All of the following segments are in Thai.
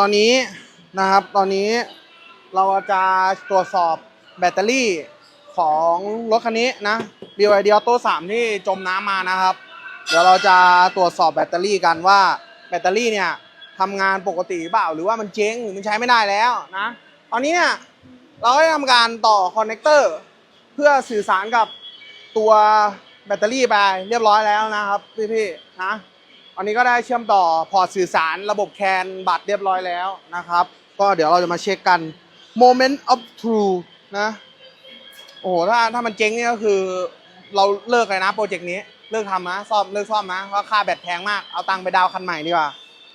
ตอนนี้นะครับตอนนี้เราจะตรวจสอบแบตเตอรี่ของรถคันนี้นะ BYD Auto 3 ที่จมน้ำมานะครับ เดี๋ยวเราจะตรวจสอบแบตเตอรี่กันว่าแบตเตอรี่เนี่ยทำงานปกติเปล่าหรือว่ามันเจ๊งหรือมันใช้ไม่ได้แล้วนะตอนนี้เนี่ยเราได้ทำการต่อคอนเนคเตอร์เพื่อสื่อสารกับตัวแบตเตอรี่ไปเรียบร้อยแล้วนะครับพี่ๆนะ อันนี้ก็ได้เชื่อมต่อพอร์ตสื่อสารระบบแคนบัตรเรียบร้อยแล้วนะครับ ก็เดี๋ยวเราจะมาเช็คกัน moment of truth นะโอ้โหถ้าถ้ามันเจ๊งเนี่ยก็คือเราเลิกเลยนะโปรเจกต์นี้เลิกทำนะซ่อมเลิกซ่อมนะเพราะค่าแบตแพงมากเอาตังค์ไปดาวคันใหม่ดีกว่า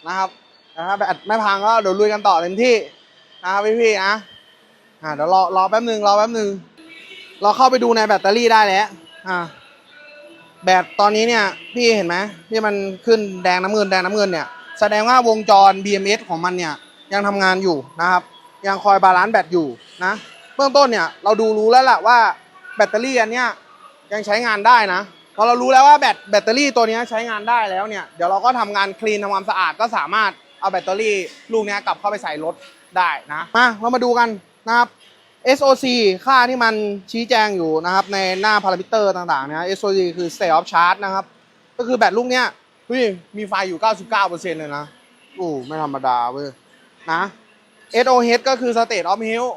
นะครับแต่ถ้าแบตไม่พังก็เดี๋ยวลุยกันต่อเต็มที่นะครับพี่ๆนะอ่าเดี๋ยวรอรอแป๊บหนึ่งรอแป๊บหนึ่งเราเข้าไปดูในแบตเตอรี่ได้แล้วอ่า แบตตอนนี้เนี่ยพี่เห็นไหมที่มันขึ้นแดงน้ำเงินแดงน้ำเงินเนี่ยแสดงว่าวงจร BMS ของมันเนี่ยยังทำงานอยู่นะครับยังคอยบาลานซ์แบตอยู่นะเบื้องต้นเนี่ยเราดูรู้แล้วแหละว่าแบตเตอรี่อันเนี้ยยังใช้งานได้นะพอเรารู้แล้วว่าแบตแบตเตอรี่ตัวนี้ใช้งานได้แล้วเนี่ยเดี๋ยวเราก็ทำงานคลีนทำความสะอาดก็สามารถเอาแบตเตอรี่ลูกเนี้ยกลับเข้าไปใส่รถได้นะมาเรามาดูกันนะครับ SOC ค่าที่มันชี้แจงอยู่นะครับ ในหน้าพารามิเตอร์ต่างๆนะ SOC คือ state of charge นะครับ ก็คือแบตลูกเนี้ยเฮ้ยมีไฟอยู่ 99%เลยนะโอ้ไม่ธรรมดาเว้ยนะ SOH ก็คือ state of health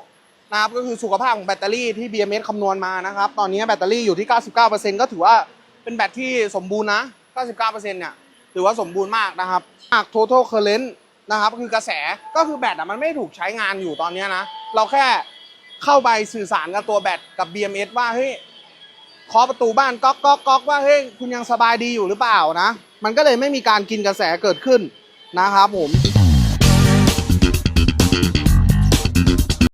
นะครับก็คือสุขภาพของแบตเตอรี่ที่ BMS คำนวณมานะครับ ตอนนี้แบตเตอรี่อยู่ที่ 99%ก็ถือว่าเป็นแบตที่สมบูรณ์นะ 99%เนี่ยถือว่าสมบูรณ์มากนะครับหาก total current นะครับคือกระแสก็คือแบตอะมันไม่ถูกใช้งานอยู่ตอนนี้นะ เราแค่ เข้าไปสื่อสารกับตัวแบตกับ BMS ว่าเฮ้ยเคาะประตูบ้านก๊อกก๊อกก๊อกว่าเฮ้ยคุณยังสบายดีอยู่หรือเปล่านะ มันก็เลยไม่มีการกินกระแสเกิดขึ้นนะครับผม